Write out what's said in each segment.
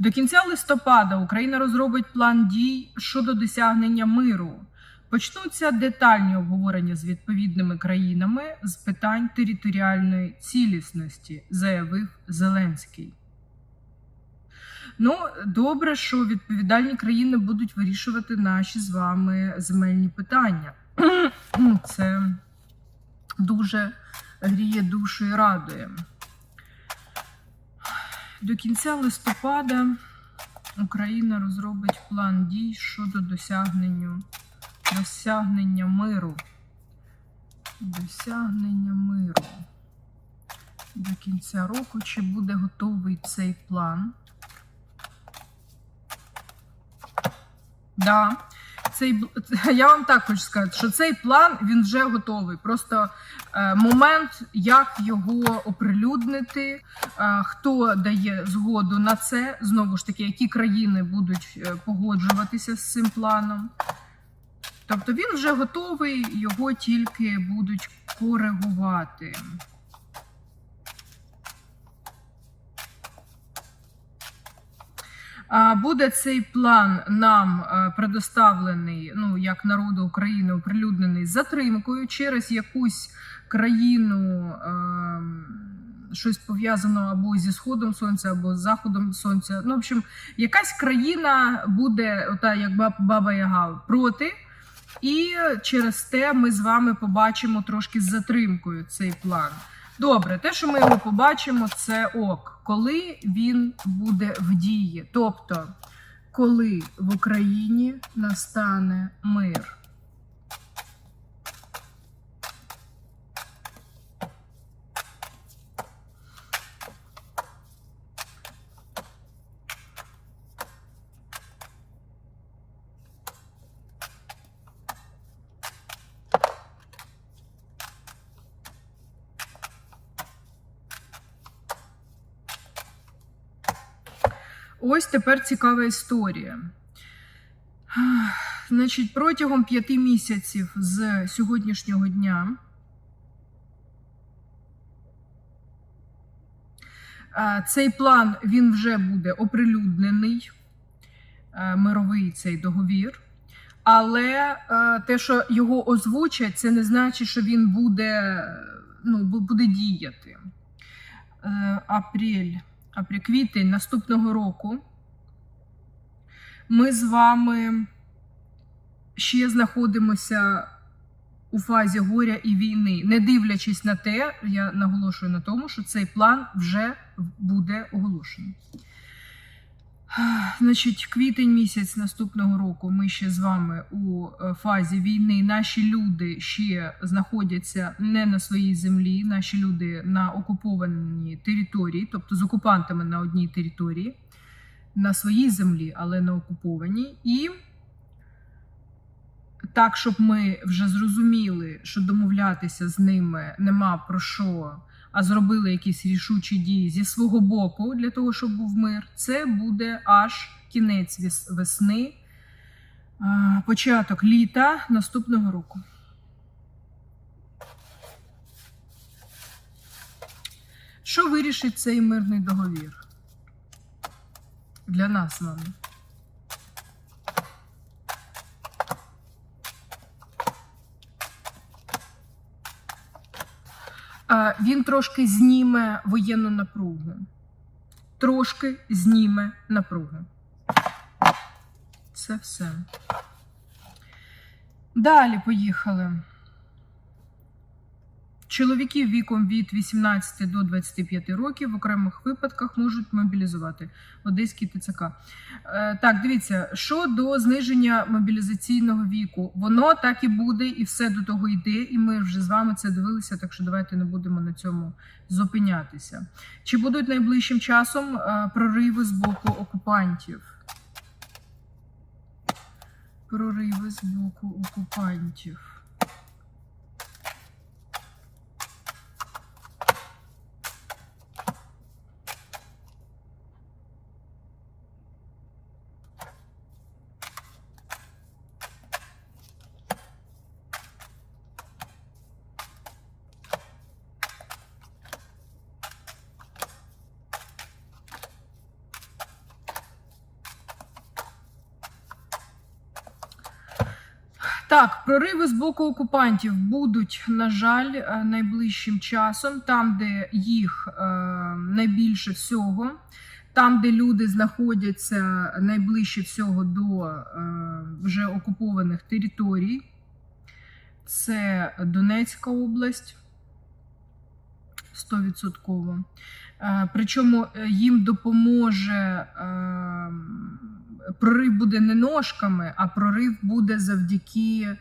До кінця листопада Україна розробить план дій щодо досягнення миру. Почнуться детальні обговорення з відповідними країнами з питань територіальної цілісності, заявив Зеленський. Ну, добре, що відповідальні країни будуть вирішувати наші з вами земельні питання. Це дуже гріє душу і радує. До кінця листопада Україна розробить план дій щодо досягнення, досягнення миру. Досягнення миру. До кінця року чи буде готовий цей план? Да. Цей, я вам так хочу сказати, що цей план він вже готовий. Просто момент, як його оприлюднити, е, хто дає згоду на це, знову ж таки, які країни будуть е, погоджуватися з цим планом. Тобто він вже готовий, його тільки будуть коригувати. Буде цей план нам е, предоставлений, ну як народу України, оприлюднений затримкою через якусь країну. ем, Щось пов'язано або зі сходом сонця, або з заходом сонця. Ну, в общем, якась країна буде, ота як баб- баба Яга, проти, і через те ми з вами побачимо трошки з затримкою цей план. Добре, те, що ми його побачимо, це ок. Коли він буде в дії, тобто, коли в Україні настане мир. Ось тепер цікава історія. Значить, протягом п'яти місяців з сьогоднішнього дня цей план він вже буде оприлюднений, мировий цей договір. Але те, що його озвучать, це не значить, що він буде, ну, буде діяти. Е, апрель, квітень наступного року ми з вами ще знаходимося у фазі горя і війни, не дивлячись на те, я наголошую на тому, що цей план вже буде оголошений. Значить, квітень місяць наступного року ми ще з вами у е, фазі війни. Наші люди ще знаходяться не на своїй землі, наші люди на окупованій території, тобто з окупантами на одній території, на своїй землі, але на окупованій. І так, щоб ми вже зрозуміли, що домовлятися з ними нема про що, а зробили якісь рішучі дії зі свого боку для того, щоб був мир, це буде аж кінець весни, початок літа наступного року. Що вирішить цей мирний договір для нас з вами? Е, він трошки зніме воєнну напругу. Трошки зніме напругу. Це все. Далі поїхали. Чоловіків віком від 18 до 25 років в окремих випадках можуть мобілізувати Одеський ТЦК. Е, Так, дивіться, щодо зниження мобілізаційного віку, воно так і буде, і все до того йде. І ми вже з вами це дивилися, так що давайте не будемо на цьому зупинятися. Чи будуть найближчим часом е, прориви з боку окупантів? Прориви з боку окупантів. Так, прориви з боку окупантів будуть, на жаль, е, найближчим часом, там, де їх е, найбільше всього, там, де люди знаходяться найближче всього до е, вже окупованих територій. Це Донецька область 100%. Е, Причому їм допоможе е, прорив буде не ножками, а прорив буде завдяки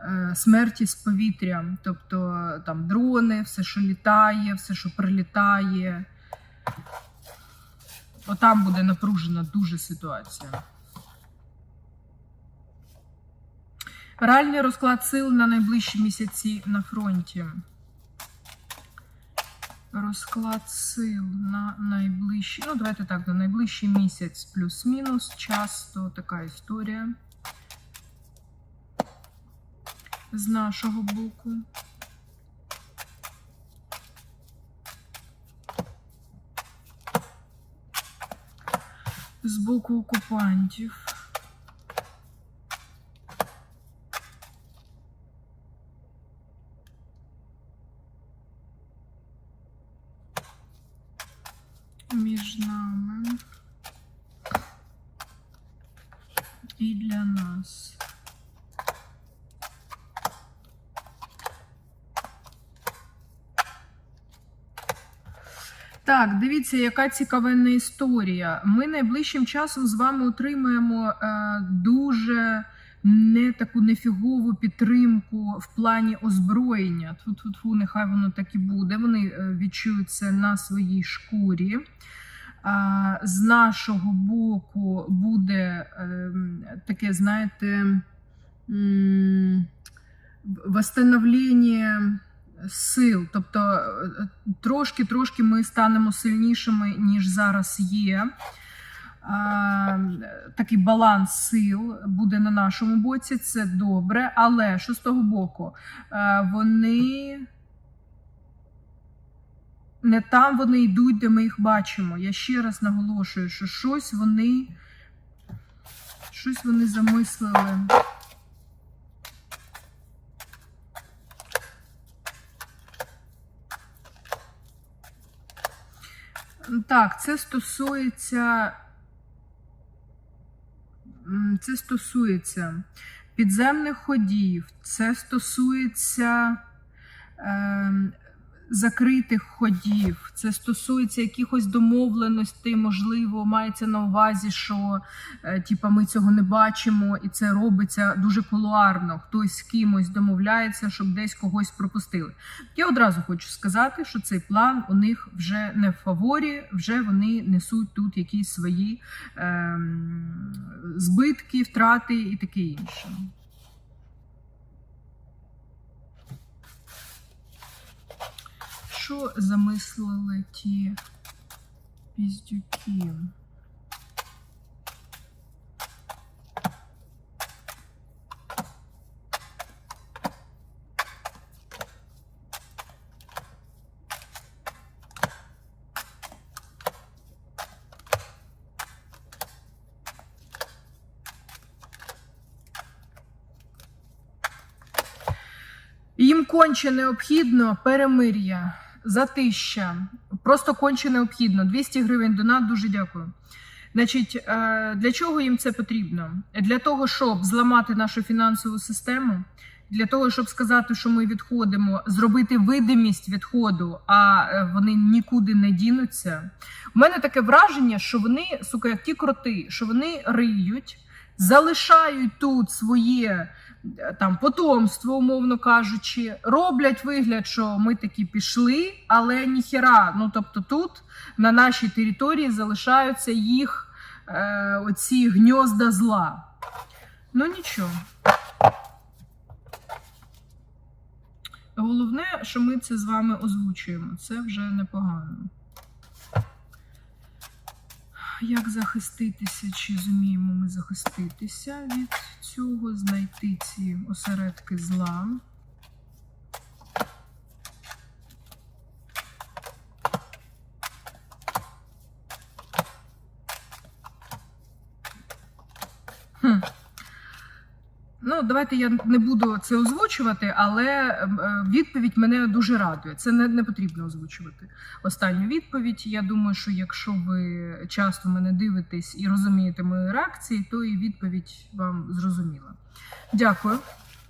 е, смерті з повітря. Тобто там дрони, все, що літає, все, що прилітає. Отам буде напружена дуже ситуація. Реальний розклад сил на найближчі місяці на фронті. Розклад сил на найближчий. Ну, давайте так, на найближчий місяць плюс-мінус. Часто така історія. З нашого боку. З боку окупантів. І для нас. Так, дивіться, яка цікавенна історія. Ми найближчим часом з вами отримаємо е, дуже не таку нефігову підтримку в плані озброєння. Тут тут нехай воно так і буде. Вони е, відчують це на своїй шкурі. З нашого боку буде е, таке, знаєте, восстановлення сил. Тобто трошки-трошки ми станемо сильнішими, ніж зараз є. Такий баланс сил буде на нашому боці, це добре. Але що з того боку? А, Вони не там вони йдуть, де ми їх бачимо. Я ще раз наголошую, що щось вони, щось вони замислили. Так, це стосується. Це стосується підземних ходів, це стосується е, закритих ходів, це стосується якихось домовленостей, можливо, мається на увазі, що е, типа, ми цього не бачимо, і це робиться дуже кулуарно. Хтось з кимось домовляється, щоб десь когось пропустили. Я одразу хочу сказати, що цей план у них вже не в фаворі, вже вони несуть тут якісь свої ем, збитки, втрати і таке інше. Що замислили ті піздюки? Їм конче необхідно перемир'я, затища. Просто конче необхідно. 200 гривень донат, дуже дякую. Значить, е, для чого їм це потрібно? Для того, щоб зламати нашу фінансову систему, для того, щоб сказати, що ми відходимо, зробити видимість відходу, а е, вони нікуди не дінуться. У мене таке враження, що вони, сука, як ті кроти, що вони риють, залишають тут своє там потомство, умовно кажучи, роблять вигляд, що ми такі пішли, але ніхера. Ну тобто, тут на нашій території залишаються їх е, оці гньозда зла. Ну нічого. Головне, що ми це з вами озвучуємо. Це вже непогано. Як захиститися, чи зуміємо ми захиститися від цього, знайти ці осередки зла? Хм. Ну, давайте я не буду це озвучувати, але е, відповідь мене дуже радує. Це не, не потрібно озвучувати. Останню відповідь. Я думаю, що якщо ви часто мене дивитесь і розумієте мої реакції, то і відповідь вам зрозуміла. Дякую.